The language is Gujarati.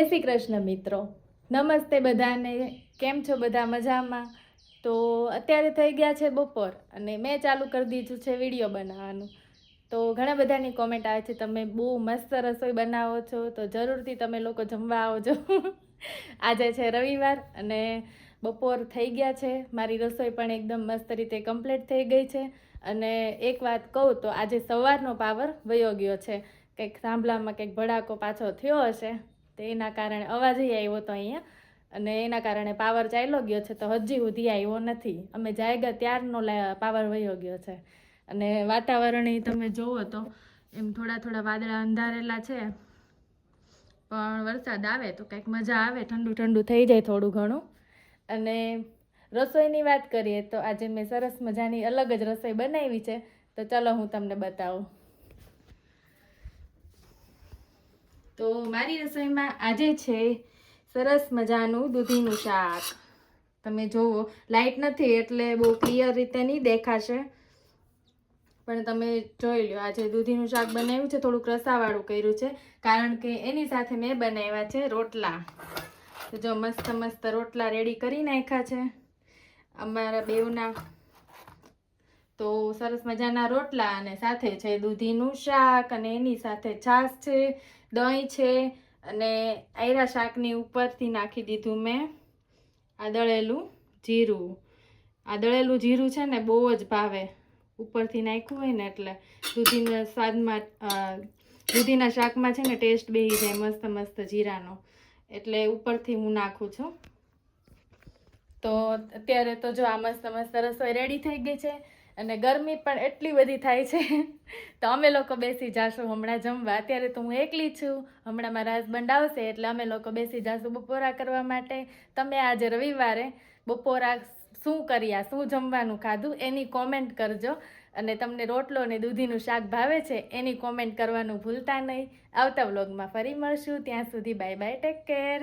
જય શ્રી કૃષ્ણ, મિત્રો. નમસ્તે બધાને. કેમ છો બધા મજામાં? તો અત્યારે થઈ ગયા છે બપોર અને મેં ચાલુ કરી દીધું છે વીડિયો બનાવવાનું. તો ઘણા બધાની કોમેન્ટ આવે છે, તમે બહુ મસ્ત રસોઈ બનાવો છો, તો જરૂરથી તમે લોકો જમવા આવજો. આજે છે રવિવાર અને બપોર થઈ ગયા છે. મારી રસોઈ પણ એકદમ મસ્ત રીતે કમ્પ્લીટ થઈ ગઈ છે. અને એક વાત કહું તો આજે સવારનો પાવર વયો ગયો છે. કંઈક થાંભલામાં કંઈક ભડાકો પાછો થયો હશે. તો એના કારણે અવાજ આવ્યો તો અહીંયા. અને એના કારણે પાવર ચાલ્યો ગયો છે તો હજી સુધી આવ્યો નથી. અમે જાયગા ત્યારનો પાવર વયો ગયો છે. અને વાતાવરણ તમે જુઓ તો એમ થોડા થોડા વાદળા અંધારેલા છે. પણ વરસાદ આવે તો કંઈક મજા આવે, ઠંડુ ઠંડુ થઈ જાય થોડું ઘણું. અને રસોઈની વાત કરીએ તો આજે મેં સરસ મજાની અલગ જ રસોઈ બનાવી છે. તો ચાલો હું તમને બતાવું. તો મારી રસોઈમાં આજે છે સરસ મજાનું દૂધીનું શાક. તમે જુઓ લાઇટ નથી એટલે બહુ ક્લિયર રીતે નહીં દેખાશે. પણ તમે જોઈ લો આજે દૂધીનું શાક બનાવ્યું છે, થોડુંક રસાવાળું કર્યું છે, કારણ કે એની સાથે મેં બનાવ્યા છે રોટલા. તો જો મસ્ત મસ્ત રોટલા રેડી કરી નાખ્યા છે. અમારા બેવના સરસ મજાના રોટલા અને સાથે છે દૂધીનું શાક અને એની સાથે છાશ છે, દહીં છે અને આયરા શાકની ઉપરથી નાખી દીધું મેં આ દળેલું જીરું. આ દળેલું જીરું છે ને બહુ જ ભાવે. ઉપરથી નાખ્યું હોય ને એટલે દૂધીના સ્વાદમાં દૂધીના શાકમાં છે ને ટેસ્ટ બેસી જાય મસ્ત મસ્ત જીરાનો. એટલે ઉપરથી હું નાખું છું. તો અત્યારે તો જો આ મસ્ત મસ્ત રસોઈ રેડી થઈ ગઈ છે. અને ગરમી પણ એટલી બધી થાય છે. તો અમે લોકો બેસી જાશું હમણાં જમવા. અત્યારે તો હું એકલી છું. હમણાં મારા હસબન્ડ આવશે એટલે અમે લોકો બેસી જાશું બપોરા કરવા માટે. તમે આજે રવિવારે બપોરા શું કર્યા, શું જમવાનું ખાધું એની કોમેન્ટ કરજો. અને તમને રોટલો અને દૂધીનું શાક ભાવે છે એની કોમેન્ટ કરવાનું ભૂલતા નહીં. આવતા વ્લોગમાં ફરી મળશું. ત્યાં સુધી બાય બાય ટેક કેર